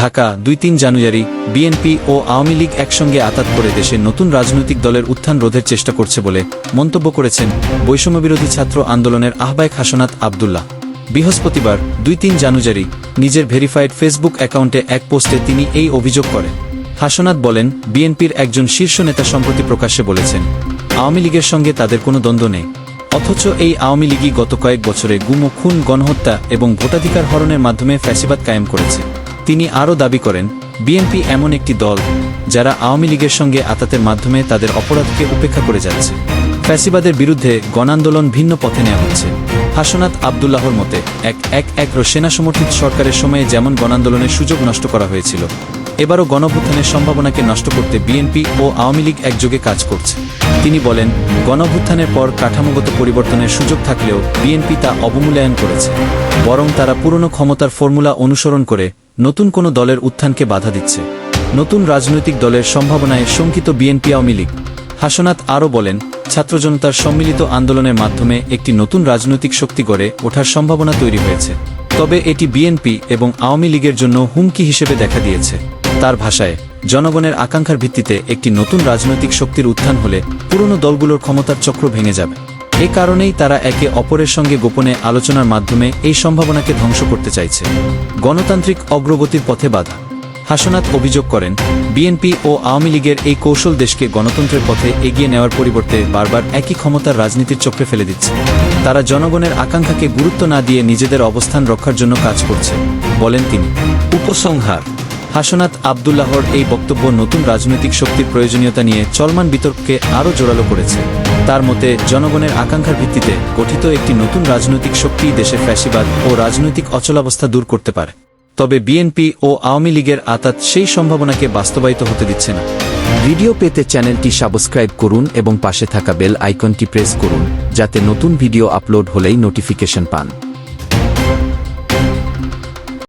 ঢাকা দুই তিন জানুয়ারি, বিএনপি ও আওয়ামী লীগ একসঙ্গে আতাত করে দেশে নতুন রাজনৈতিক দলের উত্থান রোধের চেষ্টা করছে বলে মন্তব্য করেছেন বৈষম্যবিরোধী ছাত্র আন্দোলনের আহ্বায়ক হাসনাত আবদুল্লাহ। বৃহস্পতিবার, দুই তিন জানুয়ারি, নিজের ভেরিফাইড ফেসবুক অ্যাকাউন্টে এক পোস্টে তিনি এই অভিযোগ করেন। হাসনাত বলেন, বিএনপির একজন শীর্ষ নেতা সম্প্রতি প্রকাশ্যে বলেছেন, আওয়ামী লীগের সঙ্গে তাদের কোনো দ্বন্দ্ব নেই। অথচ এই আওয়ামী লীগই গত কয়েক বছরে গুম, খুন, গণহত্যা এবং ভোটাধিকার হরণের মাধ্যমে ফ্যাসিবাদ কায়েম করেছে। তিনি আরও দাবি করেন, বিএনপি এমন একটি দল, যারা আওয়ামী লীগের সঙ্গে আতাতের মাধ্যমে তাদের অপরাধকে উপেক্ষা করে যাচ্ছে। ফ্যাসিবাদের বিরুদ্ধে গণান্দোলন ভিন্ন পথে নেওয়া হচ্ছে। হাসনাত আবদুল্লাহর মতে, এক এক এক সেনা সমর্থিত সরকারের সময়ে যেমন গণান্দোলনের সুযোগ নষ্ট করা হয়েছিল, এবারও গণভুত্থানের সম্ভাবনাকে নষ্ট করতে বিএনপি ও আওয়ামী লীগ একযোগে কাজ করছে। তিনি বলেন গণভুত্থানের পর কাঠামোগত পরিবর্তনের সুযোগ থাকলেও বিএনপি তা অবমূল্যায়ন করেছে, বরং তারা পুরনো ক্ষমতার ফর্মুলা অনুসরণ করে নতুন কোনো দলের উত্থানকে বাধা দিচ্ছে। নতুন রাজনৈতিক দলের সম্ভাবনায় শঙ্কিত বিএনপি আওয়ামী লীগ। হাসনাত আরও বলেন ছাত্র জনতার সম্মিলিত আন্দোলনের মাধ্যমে একটি নতুন রাজনৈতিক শক্তি গড়ে ওঠার সম্ভাবনা তৈরি হয়েছে। তবে এটি বিএনপি এবং আওয়ামী লীগের জন্য হুমকি হিসেবে দেখা দিয়েছে। তার ভাষায়, জনগণের আকাঙ্ক্ষার ভিত্তিতে একটি নতুন রাজনৈতিক শক্তির উত্থান হলে পুরনো দলগুলোর ক্ষমতার চক্র ভেঙে যাবে। এ কারণেই তারা একে অপরের সঙ্গে গোপনে আলোচনার মাধ্যমে এই সম্ভাবনাকে ধ্বংস করতে চাইছে। গণতান্ত্রিক অগ্রগতির পথে বাধা। হাসনাত অভিযোগ করেন বিএনপি ও আওয়ামী লীগের এই কৌশল দেশকে গণতন্ত্রের পথে এগিয়ে নেওয়ার পরিবর্তে বারবার একই ক্ষমতার রাজনীতির চক্রে ফেলে দিচ্ছে। তারা জনগণের আকাঙ্ক্ষাকে গুরুত্ব না দিয়ে নিজেদের অবস্থান রক্ষার জন্য কাজ করছে বলেন তিনি। উপসংহার। হাসনাত আবদুল্লাহর এই বক্তব্য নতুন রাজনৈতিক শক্তির প্রয়োজনীয়তা নিয়ে চলমান বিতর্ককে আরও জোরালো করেছে। তার মতে, জনগণের আকাঙ্ক্ষার ভিত্তিতে গঠিত একটি নতুন রাজনৈতিক শক্তি দেশের ফ্যাসিবাদ ও রাজনৈতিক অচলাবস্থা দূর করতে পারে। তবে বিএনপি ও আওয়ামী লীগের আতাত সেই সম্ভাবনাকে বাস্তবায়িত হতে দিচ্ছে না। ভিডিও পেতে চ্যানেলটি সাবস্ক্রাইব করুন এবং পাশে থাকা বেল আইকনটি প্রেস করুন, যাতে নতুন ভিডিও আপলোড হলেই নোটিফিকেশন পান।